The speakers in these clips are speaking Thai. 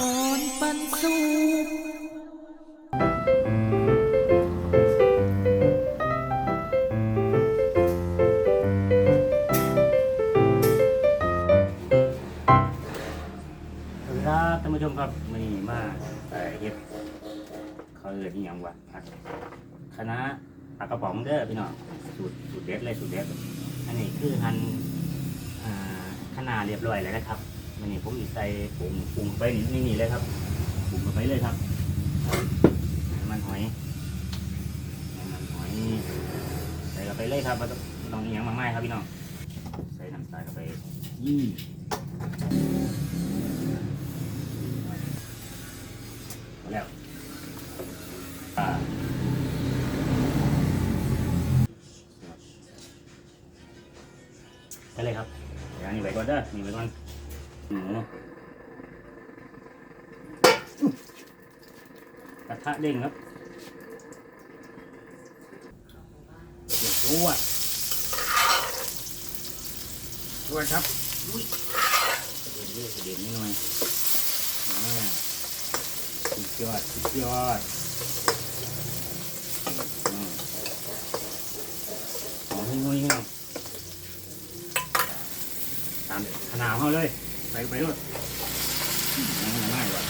ก่อนปันสุกสวัสดีครับท่านผู้ชมครับวันนี้มาแต่เฮ็ดเขาเอิดอีหยังวะผัดคณะปลากระป๋องเด้อพี่น้องสูตรสูตรเด็ดเลยสูตรเด็ดอันนี้คือหั่นอ่าคะเรียบร้อยแล้วนะครับ วันนี้ผมใส่ปรุงปรุงไปนี่นี่เลยครับปรุงลงไปเลยครับน้ำมันหอยน้ำมันหอยใส่เข้าไปเลยครับไม่ต้องไม่ต้องอียังมากมายครับพี่น้องใส่น้ำตาลเข้าไปยี่แล้วไปเลยครับเดี๋ยวอันนี้ไว้ก่อนเด้อนี่ไว้ก่อน กระทะเด้งครับเดี๋ยวตัวตัวครับอุ้ยเดี๋ยวเดี๋ยเดี๋ยวนี้หน่อยอ่าสุดยอดสุดยอดหอมให้งุ้ยให้ตามขนาดเขาเลย ส่ไปด้วยง่ายง่ายว่ะ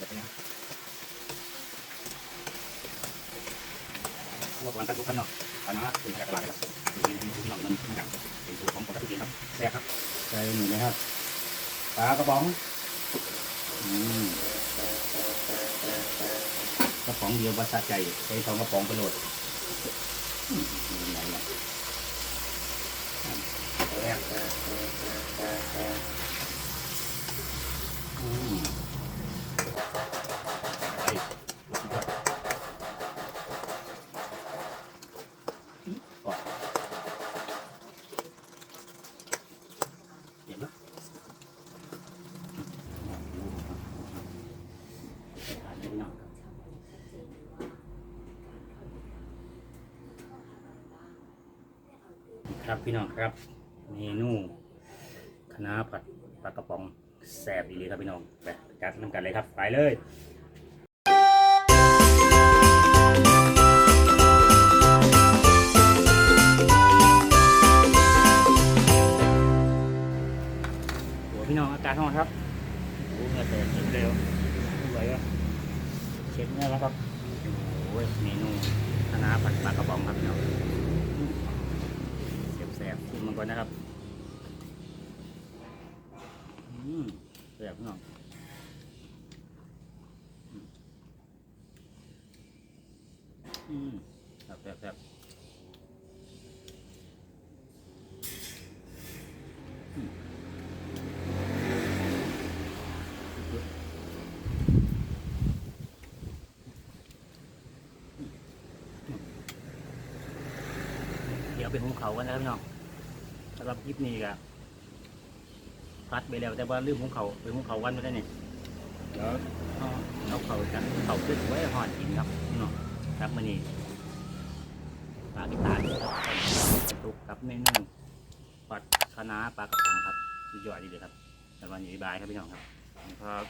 วไปนะพวกวันตัดทุกขนมอันนั้นเป็นแบบลายครับเป็นเป็นที่เราเงินะครับเป็นสูตรของปกติครับแซ่บครับใส่หนึ่งนะครับปลากระป๋องอืม กระป๋องเดียวภาษาใจใช้สองกระป๋องไปโหลดอืมเป็นเนี่ยอืมไปสุดยอด ก่อนเดี๋ยวนะ ครับพี่น้องครับ เมนูคณะผัดปลากระป๋องแซ่บอีเลยครับพี่น้องไปจัดน้ำกันเลยครับไปเลยหัวพี่น้องอาการห้องครับโอ้เหงื่อแตกเร็วไม่ไหวอะเช็ดเนื้อแล้วครับโอ้ยเมนูคณะผัดปลากระป๋องครับพี่น้อง มันก่อนนะครับอืมแสบพี่น้องอืมแสบแสบแสบเดี๋ยวไปหุงเขากันนะครับพี่น้อง สำหรับคลิปนี้ก็พัดไปแล้วแต่ว่าลืมหุงเขาวไปหุงเขาววันไม่ได้เนี่ยเดี๋ยวเอาเอาเขากันเขาขึ้นไว้ห่อนกินครับพี่น้องครับมื่อนี้ปลาติตาลครับตุกกับเมนูปัดคะน้าปลากระป๋องครับสุดยอดดีเลยครับสำหรับวันนี้บายครับพี่น้องครับครับ